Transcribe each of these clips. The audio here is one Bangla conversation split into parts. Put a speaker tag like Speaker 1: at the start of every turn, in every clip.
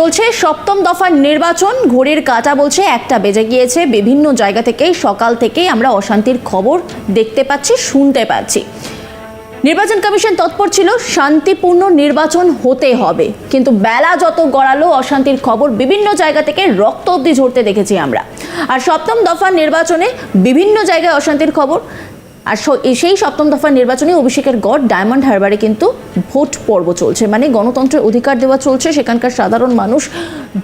Speaker 1: চলছে সপ্তম দফার নির্বাচন। ঘড়ির কাঁটা বলছে একটা বেজে গিয়েছে। বিভিন্ন জায়গা থেকে সকাল থেকেই আমরা অশান্তির খবর দেখতে পাচ্ছি, শুনতে পাচ্ছি। নির্বাচন কমিশন তৎপর ছিল, শান্তিপূর্ণ নির্বাচন হতে হবে। কিন্তু বেলা যত গড়ালো, অশান্তির খবর বিভিন্ন জায়গা থেকে রক্ত অব্দি ঝরতে দেখেছি আমরা। আর সপ্তম দফার নির্বাচনে বিভিন্ন জায়গায় অশান্তির খবর। আর সেই সপ্তম দফার নির্বাচনে অভিষেকের গড় ডায়মন্ড হারবারে কিন্তু ভোট পর্ব চলছে। মানে গণতন্ত্রের অধিকার দেওয়া চলছে, সেখানকার সাধারণ মানুষ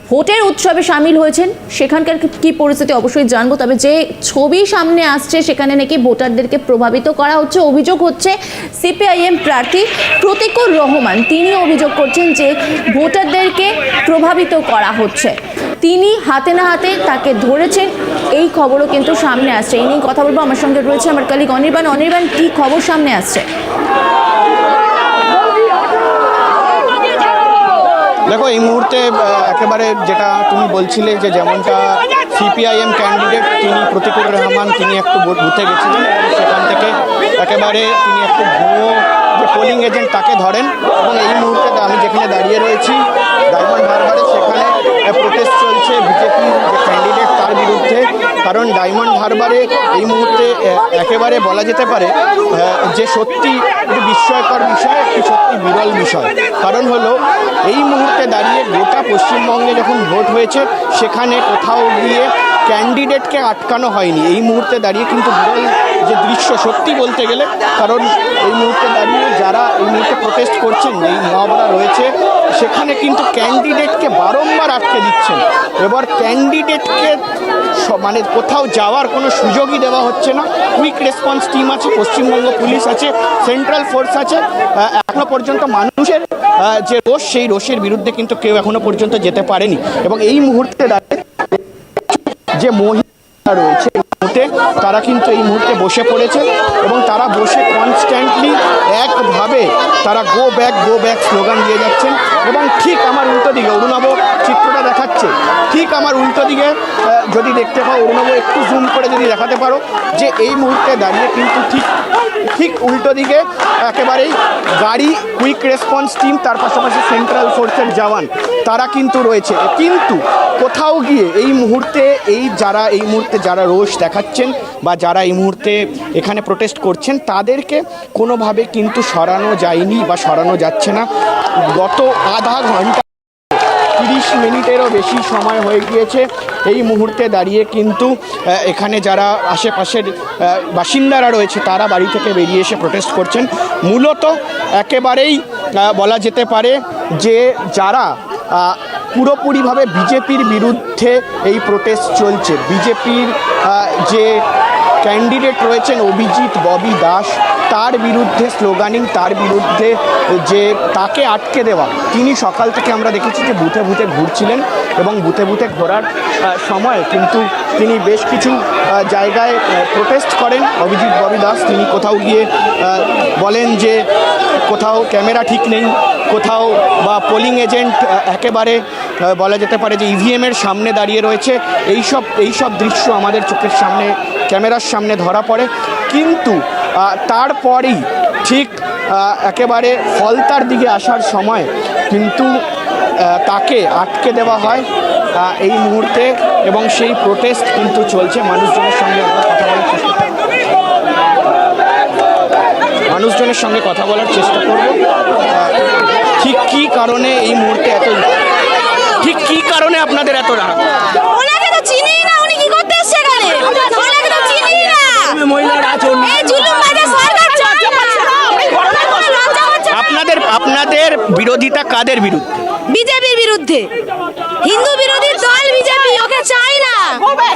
Speaker 1: ভোটের উৎসবে সামিল হয়েছেন। সেখানকার কি পরিস্থিতি অবশ্যই জানব, তবে যে ছবি সামনে আসছে, সেখানে নাকি ভোটারদেরকে প্রভাবিত করা হচ্ছে, অভিযোগ হচ্ছে সিপিআইএম প্রার্থী প্রতিকুর রহমান। তিনি অভিযোগ করছেন যে ভোটারদেরকে প্রভাবিত করা হচ্ছে। তিনি হাতে না হাতে তাকে ধরেছেন। এই খবরও কিন্তু সামনে আসছে। এই নিয়ে কথা বলব। আমার সঙ্গে রয়েছে আমার কালিক অনির্বাণ। অনির্বাণ, কি খবর সামনে আসছে?
Speaker 2: দেখো, এই মুহূর্তে একেবারে যেটা তুমি বলছিলে যে যেমনটা সিপিআইএম ক্যান্ডিডেট তিনি প্রতিকুর রহমান, তিনি একটু বুথে গেছিলেন সেখান থেকে একেবারে তিনি একটু ভুয়ো যে পোলিং এজেন্ট তাকে ধরেন এবং এই মুহূর্তে আমি যেখানে দাঁড়িয়ে রয়েছি ডায়মন্ড হারবারে সেখানে প্রোটেস্ট চলছে বিজেপি যে ক্যান্ডিডেট তার বিরুদ্ধে। কারণ ডায়মন্ড হারবারে এই মুহূর্তে একেবারে বলা যেতে পারে যে সত্যি বিস্ময়কর বিষয়, একটি সত্যি বিরল বিষয়। কারণ হলো, এই মুহূর্তে দাঁড়িয়ে গোটা পশ্চিমবঙ্গে যখন ভোট হয়েছে, সেখানে কোথাও গিয়ে ক্যান্ডিডেটকে আটকানো হয়নি। এই মুহূর্তে দাঁড়িয়ে কিন্তু বিরল যে দৃশ্য, সত্যি বলতে গেলে, কারণ এই মুহূর্তে দাঁড়িয়ে যারা এই মুহূর্তে প্রোটেস্ট করছেন এই মহাবরা রয়েছে, সেখানে কিন্তু ক্যান্ডিডেটকে বারংবার আটকে দিচ্ছেন। এবার ক্যান্ডিডেটকে মানে কোথাও যাওয়ার কোনো সুযোগই দেওয়া হচ্ছে না। কুইক রেসপন্স টিম আছে, পশ্চিমবঙ্গ পুলিশ আছে সেন্ট্রাল ফোর্স আছে। এখনও পর্যন্ত মানুষের যে রোষ, সেই রোষের বিরুদ্ধে কিন্তু কেউ এখনও পর্যন্ত যেতে পারেনি। এবং এই মুহূর্তে দাঁড়িয়ে যে মহিলা রয়েছে মুহূর্তে তারা কিন্তু এই মুহূর্তে বসে পড়েছে এবং তারা বসে কনস্ট্যান্টলি একভাবে তারা go back go back slogan দিয়ে যাচ্ছেন। এবং ঠিক আমার উল্টো দিকে, অরুণাব চিত্রটা দেখাচ্ছে। ঠিক আমার উল্টো দিকে যদি দেখতে পাও, অরুণাব, একটু জুম করে যদি দেখাতে পারো যে এই মুহূর্তে দাঁড়িয়ে কিন্তু ঠিক ঠিক উল্টো দিকে, একেবারেই গাড়ি কুইক রেসপন্স টিম তার পাশাপাশি সেন্ট্রাল ফোর্সের জওয়ান, তারা কিন্তু রয়েছে। কিন্তু কোথাও গিয়ে এই মুহূর্তে এই যারা, এই মুহূর্তে যারা রোষ দেখাচ্ছেন বা যারা এই মুহূর্তে এখানে প্রোটেস্ট করছেন, তাদেরকে কোনোভাবে কিন্তু সরানো যায়নি বা সরানো যাচ্ছে না। গত আধা ঘণ্টা তিরিশ মিনিটেরও বেশি সময় হয়ে গিয়েছে এই মুহূর্তে দাঁড়িয়ে। কিন্তু এখানে যারা আশেপাশের বাসিন্দারা রয়েছে, তারা বাড়ি থেকে বেরিয়ে এসে প্রোটেস্ট করছেন। মূলত একেবারেই বলা যেতে পারে যে যারা পুরোপুরিভাবে বিজেপির বিরুদ্ধে এই প্রোটেস্ট চলছে। বিজেপির যে ক্যান্ডিডেট রয়েছেন, অভিজিৎ ববি দাস তার বিরুদ্ধে স্লোগানিং, তার বিরুদ্ধে যে তাকে আটকে দেওয়া, তিনি সকাল থেকে আমরা দেখেছি যে বুথে বুথে ঘুরছিলেন এবং বুথে বুথে ঘোরার সময় কিন্তু তিনি বেশ কিছু জায়গায় প্রোটেস্ট করেন। অভিজিৎ ববি দাস তিনি কোথাও গিয়ে বলেন যে কোথাও ক্যামেরা ঠিক নেই, কোথাও বা পোলিং এজেন্ট একেবারে বলা যেতে পারে যে ইভিএমের সামনে দাঁড়িয়ে রয়েছে। এইসব এইসব দৃশ্য আমাদের চোখের সামনে, ক্যামেরার সামনে ধরা পড়ে। কিন্তু তারপরেই ঠিক একেবারে ফলতার দিকে আসার সময় কিন্তু তাকে আটকে দেওয়া হয় এই মুহূর্তে এবং সেই প্রোটেস্ট কিন্তু চলছে। মানুষজনের সঙ্গে আমরা কথা বলার চেষ্টা। মানুষজনের সঙ্গে কথা বলার চেষ্টা করব। ঠিক কী কারণে এই মুহূর্তে এত ঠিক কী কারণে আপনাদের এত রাগ
Speaker 3: ওনাকে তো চিনিই না উনি কি করতে এসছে এখানে ওনাকে তো চিনিই না এই জুলুম বাজে সরকার চলছে লজ্জা হচ্ছে না।
Speaker 2: আপনাদের আপনাদের বিরোধিতা কাদের বিরুদ্ধে?
Speaker 3: বিজেপির বিরুদ্ধে। হিন্দু বিরোধী দল বিজেপি ওকে চাই না।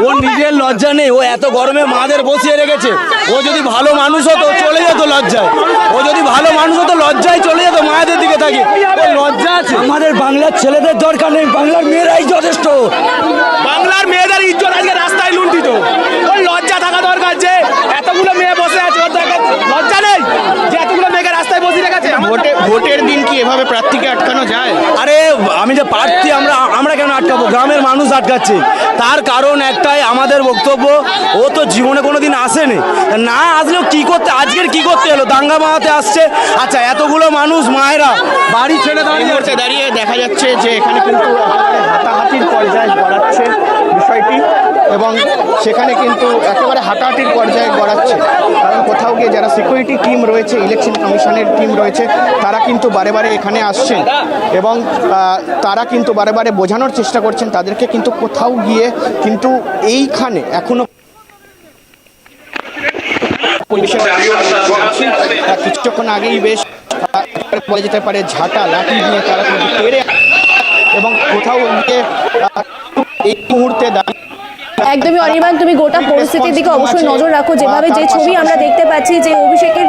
Speaker 4: ও নিজের লজ্জা নেই ও এত গরমে মাদের বসিয়ে রেখেছে। ও যদি ভালো মানুষ হতো চলে যেত লজ্জায়। ও যদি ভালো মানুষ হতো লজ্জায় চলে যেত মায়েদের দিকে থাকে ও লজ্জা আছে। আমাদের বাংলার ছেলেদের দরকার নেই বাংলার মেয়েরাই যথেষ্ট। বাংলার মেয়েদের ইজ্জত আজকে রাস্তায় লুণ্ঠিত।
Speaker 2: ভোটে ভোটের দিন কি এভাবে প্রার্থীকে আটকানো যায়?
Speaker 4: আরে আমি যে প্রার্থী আমরা আমরা কেন আটকাবো? গ্রামের মানুষ আটকাচ্ছে। তার কারণ একটাই আমাদের বক্তব্য ও তো জীবনে কোনো দিন আসেনি। না আসলেও কী করতে আজকের কি করতে এলো? দাঙ্গা মাহাতে আসছে। আচ্ছা এতগুলো মানুষ মায়েরা বাড়ি ছেড়ে দাঁড়িয়ে
Speaker 2: দাঁড়িয়ে দেখা যাচ্ছে যে এখানে কিন্তু হাতাহাতির পর্যায়ে বাড়াচ্ছে বিষয়টি। এবং সেখানে কিন্তু একেবারে হাঁটাহাঁটির পর্যায়ে গড়াচ্ছে। কারণ কোথাও গিয়ে যারা সিকিউরিটি টিম রয়েছে ইলেকশন কমিশনের টিম রয়েছে, তারা কিন্তু বারে বারে এখানে আসছেন এবং তারা কিন্তু বারে বারে বোঝানোর চেষ্টা করছেন তাদেরকে কিন্তু কোথাও গিয়ে কিন্তু এইখানে এখনও পুলিশের কিছুক্ষণ আগেই বেশ বলা যেতে পারে ঝাঁটা, লাঠি দিয়ে তারা কিন্তু এবং কোথাও গিয়ে এই মুহূর্তে দাঁড়িয়ে
Speaker 1: একদমই অনির্বাণ তুমি গোটা পরিস্থিতির দিকে অবশ্যই নজর রাখো। যেভাবে যে ছবি আমরা দেখতে পাচ্ছি যে অভিষেকের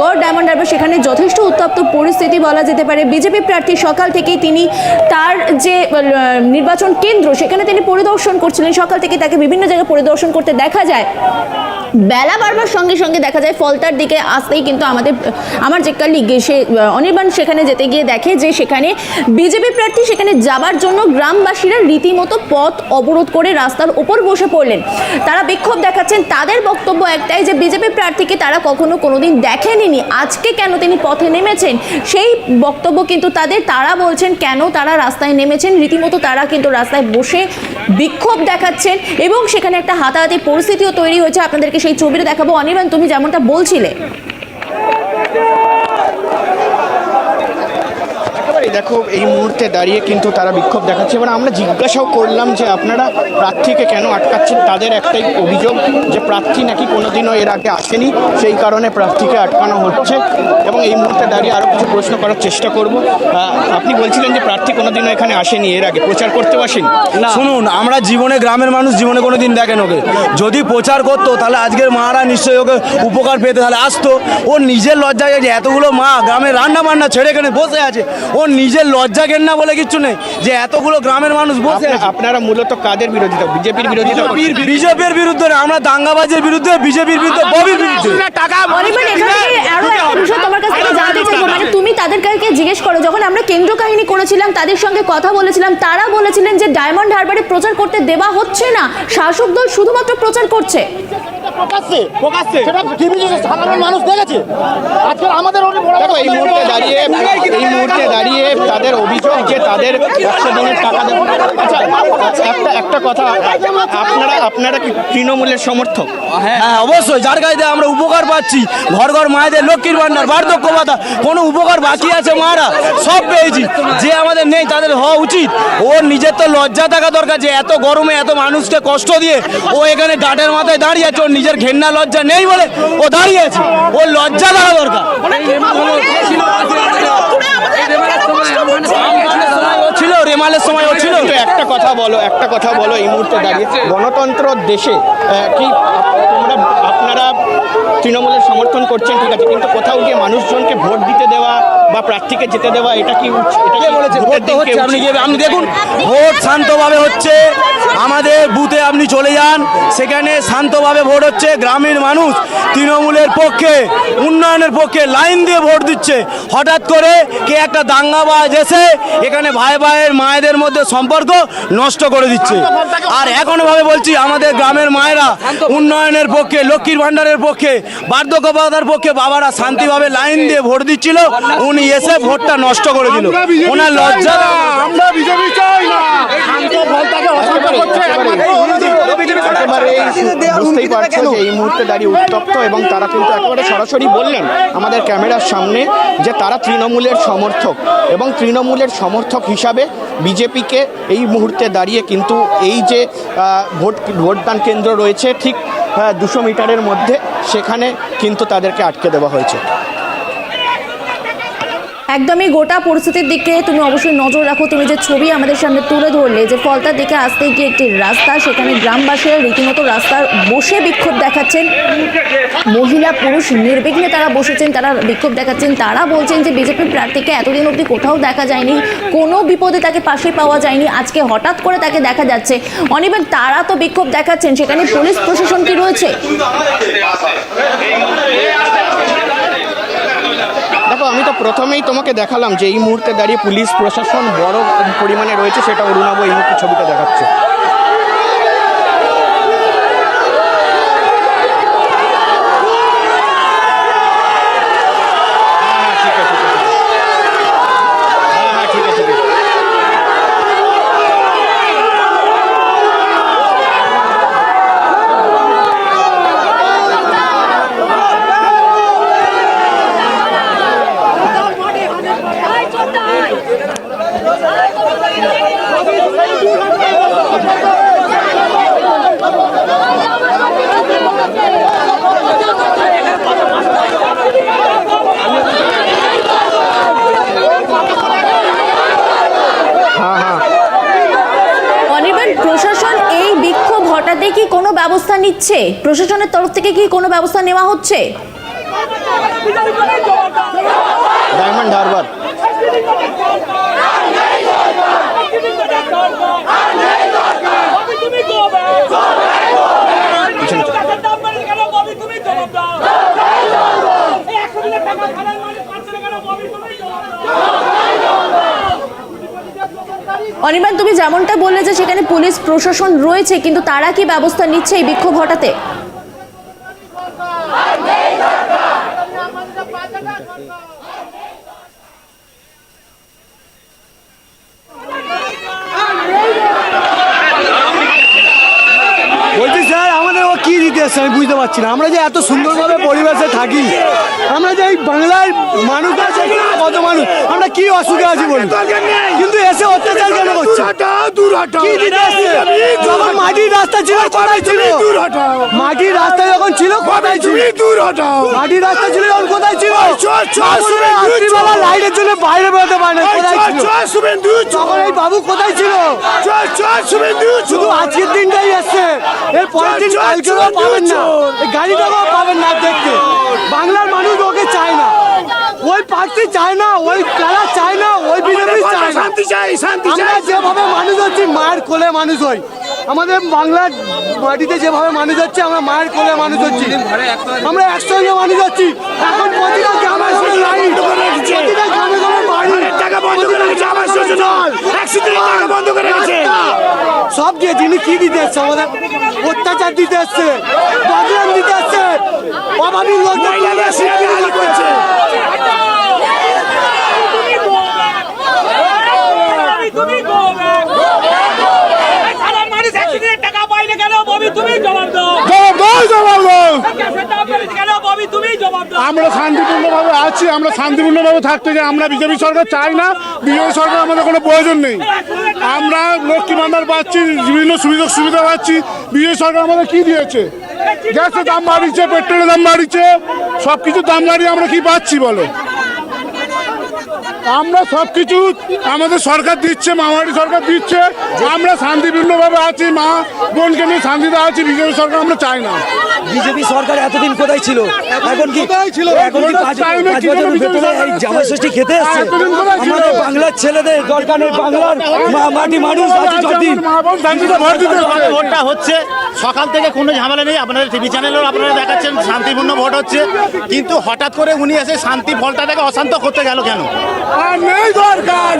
Speaker 1: গড় ডায়মন্ড হারবার সেখানে যথেষ্ট উত্তপ্ত পরিস্থিতি বলা যেতে পারে। বিজেপি প্রার্থী সকাল থেকেই তিনি তার যে নির্বাচন কেন্দ্র সেখানে তিনি পরিদর্শন করছিলেন। সকাল থেকে তাকে বিভিন্ন জায়গায় পরিদর্শন করতে দেখা যায়। বেলা বাড়বার সঙ্গে সঙ্গে দেখা যায় ফলতার দিকে আসতেই কিন্তু আমাদের, আমার যে কালিগ সে অনির্বাণ সেখানে যেতে গিয়ে দেখে যে সেখানে বিজেপি প্রার্থী সেখানে যাবার জন্য গ্রামবাসীরা রীতিমতো পথ অবরোধ করে রাস্তার উপর বসে পড়লেন। তারা বিক্ষোভ দেখাচ্ছেন। তাদের বক্তব্য একটাই যে বিজেপি প্রার্থীকে তারা কখনো কোনোদিন দেখেনি আজকে কেন তিনি পথে নেমেছেন? সেই বক্তব্য কিন্তু তাদের। তারা বলছেন, কেন তারা রাস্তায় নেমেছেন? রীতিমতো তারা কিন্তু রাস্তায় বসে বিক্ষোভ দেখাচ্ছেন এবং সেখানে একটা হাতাহাতি পরিস্থিতিও তৈরি হয়েছে। আপনাদেরকে সেই ছবিটা দেখাবো। অনির্বাণ তুমি যেমনটা বলছিলে
Speaker 2: একেবারেই দেখো, এই মুহূর্তে দাঁড়িয়ে কিন্তু তারা বিক্ষোভ দেখাচ্ছে। এবার আমরা জিজ্ঞাসাও করলাম যে আপনারা প্রার্থীকে কেন আটকাচ্ছেন? তাদের একটাই অভিযোগ যে প্রার্থী নাকি কোনোদিনও এর আগে আসেনি, সেই কারণে প্রার্থীকে আটকানো হচ্ছে। এবং এই মুহূর্তে দাঁড়িয়ে আরও কিছু প্রশ্ন করার চেষ্টা করব। আপনি বলছিলেন যে প্রার্থী কোনোদিনও এখানে আসেনি, এর আগে প্রচার করতেও আসেনি।
Speaker 4: না, শুনুন, আমরা জীবনে গ্রামের মানুষ জীবনে কোনো দিন দেখেন ওকে। যদি প্রচার করতো, তাহলে আজকের মারা নিশ্চয়ই ওকে উপকার পেতে, তাহলে আসতো। ওর নিজের লজ্জায় যে এতগুলো মা গ্রামে রান্না বান্না ছেড়ে এখানে বসে আছে। ওর নিজের লজ্জা ঘেন্না বলে কিচ্ছু নেই? যে এতগুলো গ্রামের মানুষ বসে
Speaker 2: আপনা- আপনারা মূলত কাদের বিরোধিতা বিজেপির বিরোধিতা
Speaker 4: বিজেপির বিরুদ্ধে না, আমরা দাঙ্গাবাজের বিরুদ্ধে বিজেপির বিরুদ্ধে ববির বিরুদ্ধে।
Speaker 1: কাছ জানতে চাইব মানে তুমি তাদেরকে জিজ্ঞেস করো যখন আমরা কেন্দ্র কাহিনী করেছিলাম তাদের সঙ্গে কথা বলেছিলাম তারা বলেছিলেন যে ডায়মন্ড হারবারে প্রচার করতে দেওয়া হচ্ছে না। শাসক দল শুধুমাত্র প্রচার করছে।
Speaker 5: প্রকাশ্যে প্রকাশ্যে। সেটা টিভিতে সাধারণ মানুষ দেখেছে। আজকে আমাদের
Speaker 2: এই মুহূর্তে দাঁড়িয়ে এই মুহূর্তে দাঁড়িয়ে তাদের অভিযোগ যে তাদের একশো দিনের টাকা দেবে আচ্ছা একটা একটা কথা, আপনারা আপনারা কি তৃণমূলের সমর্থক?
Speaker 4: হ্যাঁ অবশ্যই, যার গাইতে আমরা উপকার পাচ্ছি। ঘর ঘর মায়েদের, লক্ষ্মীর ভান্ডার বার্ধক্য ভাতা, কোনো উপকার বাকি আছে মারা? সব পেয়েছি। যে আমাদের নেই, তাদের হওয়া উচিত। ওর নিজের তো লজ্জা থাকা দরকার যে এত গরমে এত মানুষকে কষ্ট দিয়ে ও এখানে গাটের মাথায় দাঁড়িয়ে আছে, ওর নিজের ঘেন্না লজ্জা নেই বলে ও দাঁড়িয়ে আছে। ওর লজ্জা থাকা দরকার। ছিল রেমালের সময় ছিল।
Speaker 2: একটা কথা বলো একটা কথা বলো এই মুহূর্তে দাঁড়িয়ে। গণতন্ত্র দেশে কি তোমরা আপনারা তৃণমূলের সমর্থন করছেন ঠিক আছে কিন্তু কোথাও গিয়ে মানুষজনকে ভোট দিতে দেওয়া বা প্রার্থীকে যেতে দেওয়া এটা কি এটা
Speaker 4: বলেছে? ভোট তো হচ্ছে আপনি গিয়ে আপনি দেখুন ভোট শান্তভাবে হচ্ছে আমাদের বুথে আপনি চলে যান সেখানে শান্তভাবে ভোট হচ্ছে গ্রামীণ মানুষ তৃণমূলের পক্ষে উন্নয়নের পক্ষে লাইন দিয়ে ভোট দিচ্ছে। হঠাৎ করে কে একটা দাঙ্গাবাজ এসে এখানে ভাই ভাইয়ের মায়েদের মধ্যে সম্পর্ক নষ্ট করে দিচ্ছে। আর এখনও ভাবে বলছি আমাদের গ্রামের মায়েরা উন্নয়নের পক্ষে লক্ষ্মীর ভাণ্ডারের পক্ষে বার্ধক্য ভাতার পক্ষে বাবারা শান্তিভাবে লাইন দিয়ে ভোট দিচ্ছিল। উনি এসে ভোটটা নষ্ট করে দিল। ওনার লজ্জা
Speaker 5: আমরা বিজেপি চাই না। শান্ত ফলটাকে অশান্ত করছে?
Speaker 2: একেবারে বুঝতেই পারছ যে এই মুহূর্তে দাঁড়িয়ে উত্তপ্ত এবং তারা কিন্তু একেবারে সরাসরি বললেন আমাদের ক্যামেরার সামনে যে তারা তৃণমূলের সমর্থক এবং তৃণমূলের সমর্থক হিসাবে বিজেপিকে এই মুহূর্তে দাঁড়িয়ে কিন্তু এই যে ভোট ভোটদান কেন্দ্র রয়েছে ঠিক দুশো মিটারের মধ্যে সেখানে কিন্তু তাদেরকে আটকে দেওয়া হয়েছে।
Speaker 1: একদমই গোটা পরিস্থিতির দিকে তুমি অবশ্যই নজর রাখো। তুমি যে ছবি আমাদের সামনে তুলে ধরলে, যে ফলতার দিকে আসতে গিয়ে একটি রাস্তা, সেখানে গ্রামবাসীরা রীতিমতো রাস্তার বসে বিক্ষোভ দেখাচ্ছেন। মহিলা, পুরুষ নির্বিঘ্নে তারা বসেছেন, তারা বিক্ষোভ দেখাচ্ছেন। তারা বলছেন যে বিজেপি প্রার্থীকে এতদিন অবধি কোথাও দেখা যায়নি, কোনো বিপদে তাকে পাশে পাওয়া যায়নি। আজকে হঠাৎ করে তাকে দেখা যাচ্ছে। অনিবার তারা তো বিক্ষোভ দেখাচ্ছেন, সেখানে পুলিশ প্রশাসন কি রয়েছে?
Speaker 2: দেখো আমি তো প্রথমেই তোমাকে দেখালাম যে এই মুহূর্তে দাঁড়িয়ে পুলিশ, প্রশাসন বড় পরিমাণে রয়েছে, সেটা অরুণাব এই মুহূর্তে ছবিটা দেখাচ্ছে হ্যাঁ, হ্যাঁ, ঠিক আছে, ঠিক আছে। হ্যাঁ, হ্যাঁ, ঠিক আছে, ঠিক আছে।
Speaker 1: প্রশাসন এই বিক্ষোভ হটাতে কি কোনো ব্যবস্থা নিচ্ছে প্রশাসনের তরফ থেকে কি কোনো ব্যবস্থা নেওয়া হচ্ছে?
Speaker 2: ডায়মন্ড হারবার
Speaker 1: অনির্বাণ, তুমি যেমনটা বললে যে সেখানে পুলিশ, প্রশাসন রয়েছে, কিন্তু তারা কি ব্যবস্থা নিচ্ছে এই বিক্ষোভ
Speaker 6: স্যার, আমাদের ও কি দিতে আমি বুঝতে পারছি না। আমরা যে এত সুন্দরভাবে পরিবেশে থাকি, আমরা যে এই বাংলার মানুষ আছে কত মানুষ? আমরা কি অসুখে আছি বলি কিন্তু এসে অত্যাচার কেন করছে? মাটির রাস্তা ছিল কোথায় ছিল? মাটির রাস্তা যখন ছিল কোথায় ছিল? মাটির রাস্তা ছিল যখন কোথায় ছিল? রাত্রিবেলা লাইটের জন্য বাইরে বেরোতে পারে না কোথায় ছিল? তখন এই বাবু কোথায় ছিল? শুধু আজকের দিনটাই এসছে। এর পরের দিন কালকেও পাবেন না। এই গাড়িটাকেও পাবেন না দেখতে। বাংলার মানুষ ওকে চায় না। ওই প্রার্থী চায় না ওই কারা চায় না ওই বিজেপি চায় না। আমরা যেভাবে মানুষ হচ্ছি মায়ের কোলে মানুষ হই। আমাদের বাংলার মাটিতে যেভাবে মানুষ হচ্ছে আমরা মায়ের কোলে মানুষ হচ্ছি। আমরা একসঙ্গে মানুষ হচ্ছি। এখন প্রতিটা গ্রামে লাইন। প্রতিটা গ্রামে গ্রামে বাড়ি।
Speaker 5: টাকা বন্ধ করে রেখেছে, আবাস যোজনা। টাকা বন্ধ করে রেখেছে।
Speaker 6: সব দিয়ে যিনি কি দিতে এসছে? আমাদের অত্যাচার দিতে এসছে বদনাম দিতে এসছে। অভাবী লোক
Speaker 5: মহিলাদের শিরকে হালি করছে।
Speaker 7: তুমি সাধারণ মানুষ দিনের টাকা পাইলে কেন ববি তুমি জবাব দাও। গ্যাসের দাম বেড়েছে কেন ববি তুমি জবাব দাও।
Speaker 8: আমরা শান্তিপূর্ণভাবে আছি আমরা শান্তিপূর্ণভাবে থাকতে চাই। আমরা বিজেপি সরকার চাই না বিজেপি সরকার আমাদের কোনো প্রয়োজন নেই। আমরা লক্ষ্মী ভান্ডার পাচ্ছি বিভিন্ন সুবিধা সুবিধা পাচ্ছি। বিজেপি সরকার আমাদের কি দিয়েছে? গ্যাসের দাম বাড়িয়েছে পেট্রোলের দাম বাড়িয়েছে সব কিছুর দাম বাড়িয়ে আমরা কি পাচ্ছি বলো? আমরা সব কিছু আমাদের সরকার দিচ্ছে মামারি সরকার দিচ্ছে। আমরা শান্তিপূর্ণভাবে আছি, মা বোনকে নিয়ে শান্তিতে আছি বিজেপি সরকার আমরা চাই না।
Speaker 6: বিজেপি সরকার এতদিন কোথায় ছিল? এখন কি? এখন কি পাঁচ
Speaker 8: টাইমে
Speaker 6: পাঁচ বছরের ভেতরে এই ষষ্ঠী খেতে এসছে।
Speaker 8: এতদিন
Speaker 6: আমাদের বাংলার ছেলেদের দরকার নেই বাংলার মাটি মানুষ আছে যতদিন।
Speaker 5: ভোটটা হচ্ছে সকাল থেকে কোনো ঝামেলা নেই আপনাদের টিভি চ্যানেলেও আপনারা দেখাচ্ছেন শান্তিপূর্ণ ভোট হচ্ছে। কিন্তু হঠাৎ করে উনি এসে শান্তি ফলটাকে অশান্ত করতে গেল কেন?
Speaker 8: আর নেই দরকার।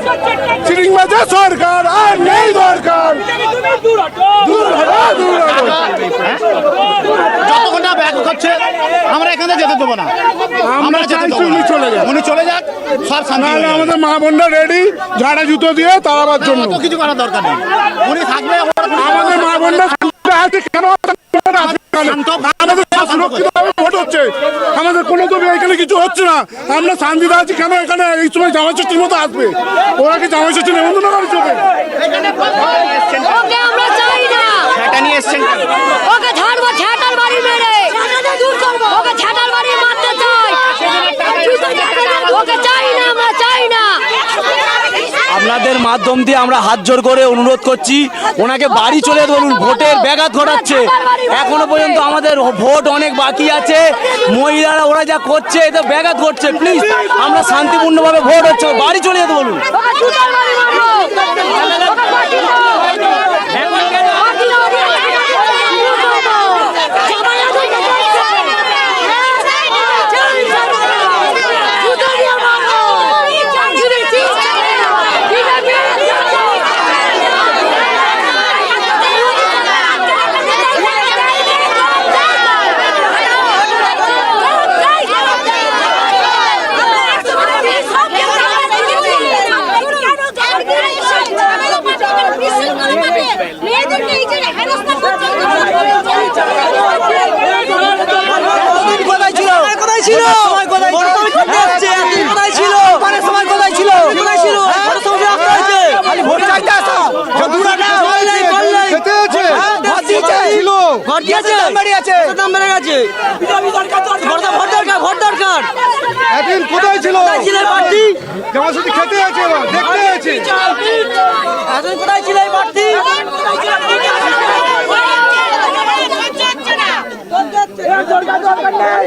Speaker 8: সরকার আর নেই দরকার।
Speaker 7: দূর হটো,
Speaker 8: দূর হটো।
Speaker 5: যতক্ষণ না ব্যাগ হচ্ছে আমরা এখানে যেতে দেবো না
Speaker 8: আমরা
Speaker 5: যেতে
Speaker 8: চাইছি
Speaker 5: দেবো না।
Speaker 8: উনি চলে যাক।
Speaker 5: উনি চলে যাক সব
Speaker 8: নাহলে আমাদের মা বোনরা রেডি ঝাড়া জুতো দিয়ে তাড়াবার জন্য।
Speaker 5: অত কিছু করার দরকার নেই। উনি থাকবে
Speaker 8: আমাদের মা বোনরা আছে কেন আমাদের সুরক্ষিতভাবে ভোট হচ্ছে। আমাদের কোনো তো এখানে কিছু হচ্ছে না। আমরা শান্তিতে আছি কেন এখানে এই সময় জামাই ষষ্ঠীর মতো আসবে? ওরা কি জামাই ষষ্ঠী নেমন্তন্ন করে চলে
Speaker 3: ওকে আমরা চাই না।
Speaker 5: সেটা নিয়ে এসছেন কেন?
Speaker 3: ওকে ঝাড়বো ঝাঁটার বাড়ি মেরে ওকে ঝাঁটার বাড়ি মারতে চাই ওকে চাই না আমরা চাই না
Speaker 6: আপনাদের মাধ্যম দিয়ে আমরা হাত জোর করে অনুরোধ করছি ওনাকে বাড়ি চলে বলুন ভোটের ব্যাঘাত ঘটাচ্ছে। এখনও পর্যন্ত আমাদের ভোট অনেক বাকি আছে মহিলারা ওরা যা করছে এটা ব্যাঘাত ঘটছে প্লিজ আমরা শান্তিপূর্ণভাবে ভোট হচ্ছে বাড়ি চলে যেতে বলুন দরকার
Speaker 8: নেই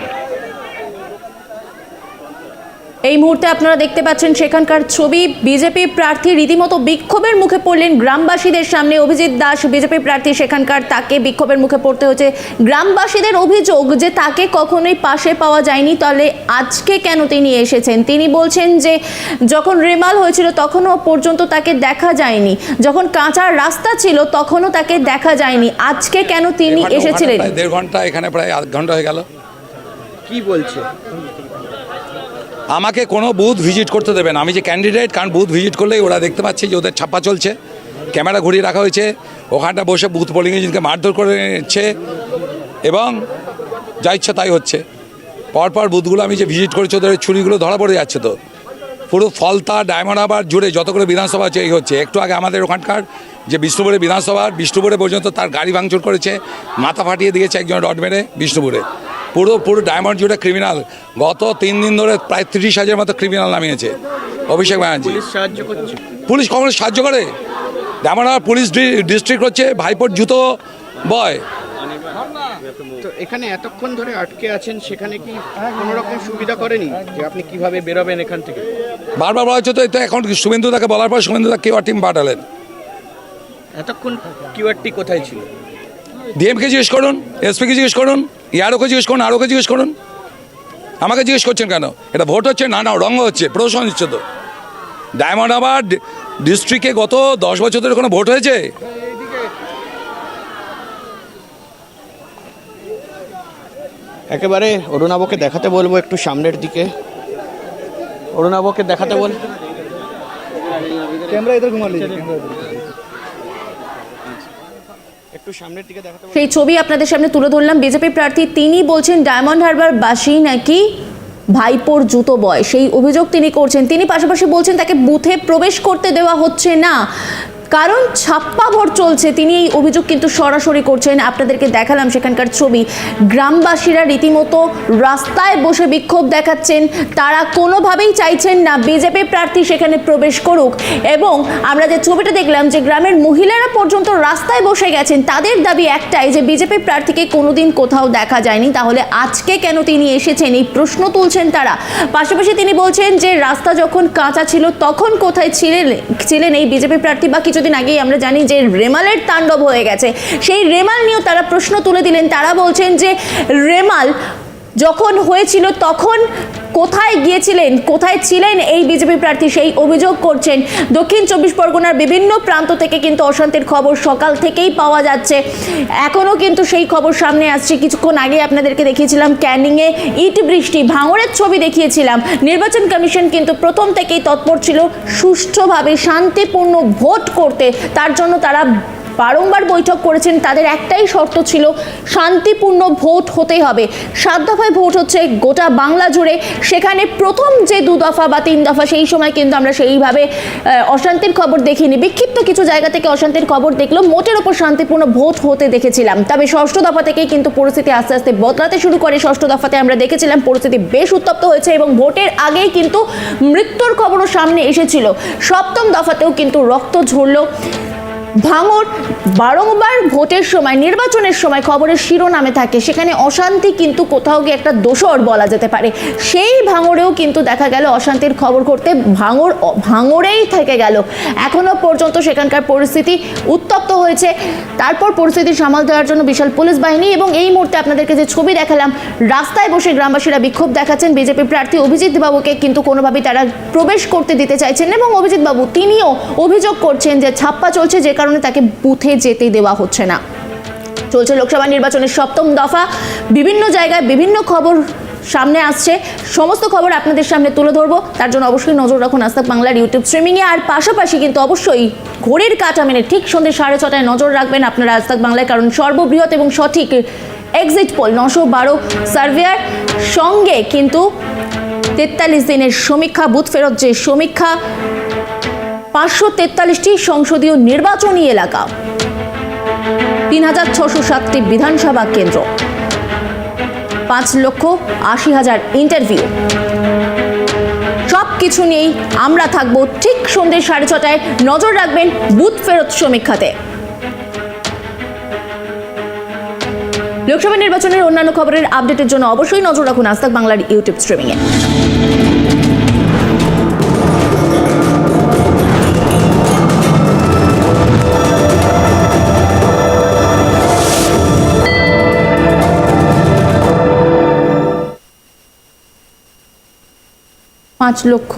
Speaker 6: এই
Speaker 1: মুহূর্তে আপনারা দেখতে পাচ্ছেন সেখানকার ছবি। বিজেপি প্রার্থী রীতিমতো বিক্ষোভের মুখে পড়লেন গ্রামবাসীদের সামনে। অভিজিৎ দাস বিজেপি প্রার্থী সেখানকার তাকে বিক্ষোভের মুখে পড়তে হয়েছে। গ্রামবাসীদের অভিযোগ যে তাকে কখনোই পাশে পাওয়া যায়নি তাহলে আজকে কেন তিনি এসেছেন? তিনি বলছেন যে যখন রেমাল হয়েছিল তখনও পর্যন্ত তাকে দেখা যায়নি। যখন কাঁচা রাস্তা ছিল তখনও তাকে দেখা যায়নি। আজকে কেন তিনি এসেছিলেন?
Speaker 9: প্রায় দেড় ঘণ্টা এখানে প্রায় আধ ঘণ্টা হয়ে গেল।
Speaker 2: কি বলছে?
Speaker 9: আমাকে কোনো বুথ ভিজিট করতে দেবেন আমি যে ক্যান্ডিডেট কারণ বুথ ভিজিট করলেই ওরা দেখতে পাচ্ছে যে ওদের ছাপ্পা চলছে। ক্যামেরা ঘুরিয়ে রাখা হয়েছে। ওখানটা বসে বুথ পোলিং এজেন্টকে মারধর করে নিচ্ছে। এবং যা ইচ্ছা তাই হচ্ছে। পরপর বুথগুলো আমি যে ভিজিট করেছি, ওদের ছুরিগুলো ধরা পড়ে যাচ্ছে তো। পুরো ফলতা ডায়মন্ড হারবার জুড়ে যতগুলো বিধানসভা আছে এই হচ্ছে। একটু আগে আমাদের ওখানকার যে বিষ্ণুপুরে বিধানসভা, বিষ্ণুপুরে পর্যন্ত তার গাড়ি ভাঙচুর করেছে। মাথা ফাটিয়ে দিয়েছে একজন রড মেরে বিষ্ণুপুরে। পুরো পুরো ডায়মন্ড জুড়ে ক্রিমিনাল গত তিন দিন ধরে প্রায় তিরিশ হাজার মতো ক্রিমিনাল নামিয়েছে অভিষেক ব্যানার্জি।
Speaker 2: পুলিশ সাহায্য করছে।
Speaker 9: পুলিশ কখনো সাহায্য করে? ডায়মন্ড পুলিশ ডিস্ট্রিক্ট হচ্ছে ভাইপোর জুতো বয়।
Speaker 2: তো এখানে এতক্ষণ ধরে আটকে আছেন সেখানে কি কোনো রকম সুবিধা করেনি যে আপনি কীভাবে বেরোবেন এখান থেকে?
Speaker 9: বারবার বলা হচ্ছে তো তো এখন শুভেন্দু তাকে বলার পর শুভেন্দু তাকে কেউ টিম পাঠালেন।
Speaker 2: এতক্ষণ কিউআরটি কোথায় ছিল?
Speaker 9: ডিএমকে জিজ্ঞেস করুন এসপিকে জিজ্ঞেস করুন ইয়ারোকে জিজ্ঞেস করুন আরোকে জিজ্ঞেস করুন। আমাকে জিজ্ঞেস করছেন কেন? এটা ভোট হচ্ছে না না রঙ হচ্ছে প্রশাসন দিচ্ছে তো। ডায়মন্ড আবার ডিস্ট্রিক্টে গত দশ বছর ধরে কোনো ভোট হয়েছে?
Speaker 2: একেবারে অরুণাবকে দেখাতে বলব একটু সামনের দিকে। অরুণাবকে দেখাতে বল। ক্যামেরা ইধার ঘুমা একটু সামনের দিকে দেখাতে বল
Speaker 1: সেই ছবি আপনাদের সামনে তুলে ধরলাম। বিজেপি প্রার্থী তিনি বলছেন ডায়মন্ড হারবার বাসী নাকি ভাইপোর জুতো বয়? সেই অভিযোগ তিনি করছেন। তিনি পাশাপাশি বলছেন, তাকে বুথে প্রবেশ করতে দেওয়া হচ্ছে না। কারণ ছাপ্পা ভোট চলছে। তিনি এই অভিযোগ কিন্তু সরাসরি করছেন। আপনাদেরকে দেখালাম সেখানকার ছবি। গ্রামবাসীরা রীতিমতো রাস্তায় বসে বিক্ষোভ দেখাচ্ছেন। তারা কোনোভাবেই চাইছেন না বিজেপি প্রার্থী সেখানে প্রবেশ করুক। এবং আমরা যে ছবিটা দেখলাম যে গ্রামের মহিলারা পর্যন্ত রাস্তায় বসে গেছেন, তাদের দাবি একটাই যে বিজেপি প্রার্থীকে কোনোদিন কোথাও দেখা যায়নি। তাহলে আজকে কেন তিনি এসেছেন? এই প্রশ্ন তুলছেন তারা। পাশাপাশি তিনি বলছেন যে রাস্তা যখন কাঁচা ছিল, তখন কোথায় ছিলেন ছিলেন এই বিজেপি প্রার্থী বা কিছুদিন আগেই আমরা জানি যে রেমালের তাণ্ডব হয়ে গেছে। সেই রেমাল নিয়েও তারা প্রশ্ন তুলে দিলেন। তারা বলছেন যে রেমাল যখন হয়েছিল তখন কোথায় গিয়েছিলেন, কোথায় ছিলেন এই বিজেপি প্রার্থী সেই অভিযোগ করছেন। দক্ষিণ চব্বিশ পরগনার বিভিন্ন প্রান্ত থেকে কিন্তু অশান্তির খবর সকাল থেকেই পাওয়া যাচ্ছে। এখনও কিন্তু সেই খবর সামনে আসছে। কিছুক্ষণ আগে আপনাদেরকে দেখিয়েছিলাম ক্যানিংয়ে ইট বৃষ্টি, ভাঙড়ের ছবি দেখিয়েছিলাম। নির্বাচন কমিশন কিন্তু প্রথম থেকেই তৎপর ছিল সুষ্ঠুভাবে শান্তিপূর্ণ ভোট করতে। তার জন্য তারা বারংবার বৈঠক করেছেন, তাদের একটাই শর্ত ছিল শান্তিপূর্ণ ভোট হতেই হবে। সাত দফায় ভোট হচ্ছে গোটা বাংলা জুড়ে। সেখানে প্রথম যে দু দফা বা তিন দফা, সেই সময় কিন্তু আমরা সেইভাবে অশান্তির খবর দেখিনি। বিক্ষিপ্ত কিছু জায়গা থেকে অশান্তির খবর দেখল মোটের ওপর শান্তিপূর্ণ ভোট হতে দেখেছিলাম। তবে ষষ্ঠ দফা থেকেই কিন্তু পরিস্থিতি আস্তে আস্তে বদলাতে শুরু করে। ষষ্ঠ দফাতে আমরা দেখেছিলাম পরিস্থিতি বেশ উত্তপ্ত হয়েছে এবং ভোটের আগেই কিন্তু মৃত্যুর খবরও সামনে এসেছিল। সপ্তম দফাতেও কিন্তু রক্ত ঝরলো। ভাঙর বারংবার ভোটের সময়, নির্বাচনের সময় খবরের শিরোনামে থাকে। সেখানে অশান্তি কিন্তু কোথাও গিয়ে একটা দোষর বলা যেতে পারে। সেই ভাঙরেও কিন্তু দেখা গেল অশান্তির খবর করতে ভাঙর, ভাঙরেই থেকে গেল। এখনও পর্যন্ত সেখানকার পরিস্থিতি উত্তপ্ত হয়েছে। তারপর পরিস্থিতি সামাল দেওয়ার জন্য বিশাল পুলিশ বাহিনী এবং এই মুহূর্তে আপনাদেরকে যে ছবি দেখালাম, রাস্তায় বসে গ্রামবাসীরা বিক্ষোভ দেখাচ্ছেন। বিজেপি প্রার্থী অভিজিৎ বাবুকে কিন্তু কোনোভাবেই তারা প্রবেশ করতে দিতে চাইছেন এবং অভিজিৎ বাবু তিনিও অভিযোগ করছেন যে ছাপ্পা চলছে, যে কারণে তাকে বুথে যেতে দেওয়া হচ্ছে না। চলছে লোকসভা নির্বাচনের সপ্তম দফা। বিভিন্ন জায়গায় বিভিন্ন খবর সামনে আসছে। সমস্ত খবর আপনাদের সামনে তুলে ধরবো। তার জন্য অবশ্যই নজর রাখুন আস্তাক বাংলার ইউটিউব স্ট্রিমিংয়ে আর পাশাপাশি কিন্তু অবশ্যই ঘড়ির কাটা মেনে ঠিক সন্ধ্যে সাড়ে ছটায় নজর রাখবেন আপনারা আস্তাক বাংলায়, কারণ সর্ববৃহৎ এবং সঠিক এক্সিট পোল নশো বারো সার্ভেয়ার সঙ্গে কিন্তু তেতাল্লিশ দিনের সমীক্ষা, বুথ ফেরত যে সমীক্ষা পাঁচশো তেতাল্লিশটি সংসদীয় নির্বাচনী এলাকা। তিন হাজার ছশো সাতটি বিধানসভা কেন্দ্র। পাঁচ লক্ষ আশি হাজার ইন্টারভিউ সব কিছু নিয়েই আমরা থাকব ঠিক সন্ধ্যে সাড়ে ছটায়। নজর রাখবেন বুথ ফেরত সমীক্ষাতে। লোকসভা নির্বাচনের অন্যান্য খবরের আপডেটের জন্য অবশ্যই নজর রাখুন আস্তাক বাংলার ইউটিউব স্ট্রিমিংয়ে। পাঁচ লক্ষ।